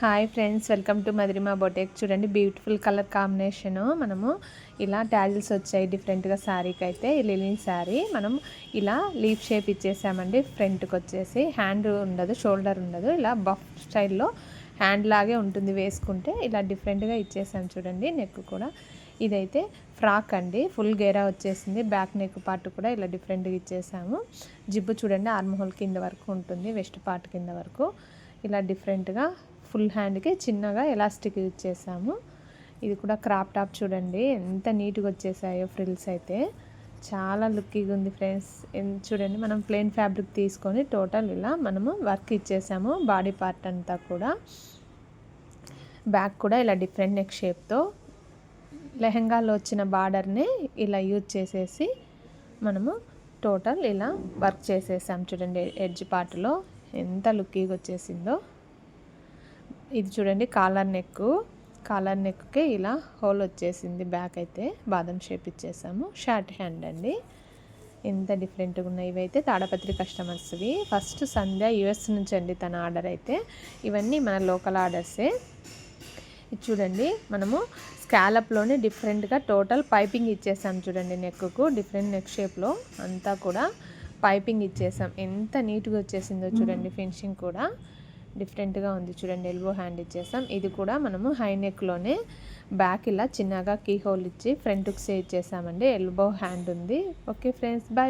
Hi friends welcome to Madhurima boutique చూడండి beautiful colour combination మనము ఇలా ట్యాజిల్స్ వచ్చాయి డిఫరెంట్గా శారీకి అయితే లిలిన్ శారీ మనం ఇలా లీఫ్ షేప్ ఇచ్చేసామండి ఫ్రంట్కి వచ్చేసి. హ్యాండ్ ఉండదు షోల్డర్ ఉండదు. ఇలా బఫ్ స్టైల్లో హ్యాండ్ లాగే ఉంటుంది వేసుకుంటే ఇలా డిఫరెంట్గా ఇచ్చేసాం చూడండి నెక్ కూడా. ఇదైతే ఫ్రాక్ అండి ఫుల్ గేరా వచ్చేసింది. బ్యాక్ నెక్ పార్ట్ కూడా ఇలా డిఫరెంట్గా ఇచ్చేసాము. జిబ్బు చూడండి ఆర్మహోల్ కింద వరకు ఉంటుంది వెస్ట్ పార్ట్ కింద వరకు. ఇలా డిఫరెంట్గా ఫుల్ హ్యాండ్కి చిన్నగా ఎలాస్టిక్ యూజ్ చేసాము ఇది కూడా క్రాప్ టాప్ చూడండి ఎంత నీట్గా వచ్చేసాయో ఫ్రిల్స్ అయితే. చాలా లుక్కీగా ఉంది ఫ్రెండ్స్. చూడండి మనం ప్లెయిన్ ఫ్యాబ్రిక్ తీసుకొని టోటల్ ఇలా మనము వర్క్ ఇచ్చేసాము బాడీ పార్ట్ అంతా కూడా. బ్యాక్ కూడా ఇలా డిఫరెంట్ నెక్ షేప్తో. లెహంగాలో వచ్చిన బార్డర్ని ఇలా యూజ్ చేసేసి మనము టోటల్ ఇలా వర్క్ చేసేసాం చూడండి ఎడ్జ్ పార్ట్లో. ఎంత లుక్కీగా వచ్చేసిందో ఇది చూడండి కాలర్ నెక్ కాలర్ నెక్కి ఇలా హోల్ వచ్చేసింది బ్యాక్ అయితే. బాదం షేప్ ఇచ్చేసాము. షార్ట్ హ్యాండ్ అండి. ఎంత డిఫరెంట్గా ఉన్నాయి ఇవైతే తాడపత్రి కస్టమర్స్వి. ఫస్ట్ సంధ్య యుఎస్ నుంచి అండి తన ఆర్డర్ అయితే. ఇవన్నీ మన లోకల్ ఆర్డర్సే. ఇది చూడండి మనము స్కాలప్లోనే డిఫరెంట్గా టోటల్ పైపింగ్ ఇచ్చేసాం చూడండి నెక్కు డిఫరెంట్ నెక్ షేప్లో అంతా కూడా పైపింగ్ ఇచ్చేసాం. ఎంత నీట్గా వచ్చేసిందో చూడండి. ఫినిషింగ్ కూడా డిఫరెంట్గా ఉంది చూడండి. ఎల్బో హ్యాండ్ ఇచ్చేసాం. ఇది కూడా మనము హై నెక్లోనే బ్యాక్ ఇలా చిన్నగా కీ హోల్ ఇచ్చి ఫ్రంట్కి సే ఇచ్చేసామండి ఎల్బో హ్యాండ్ ఉంది. Okay friends bye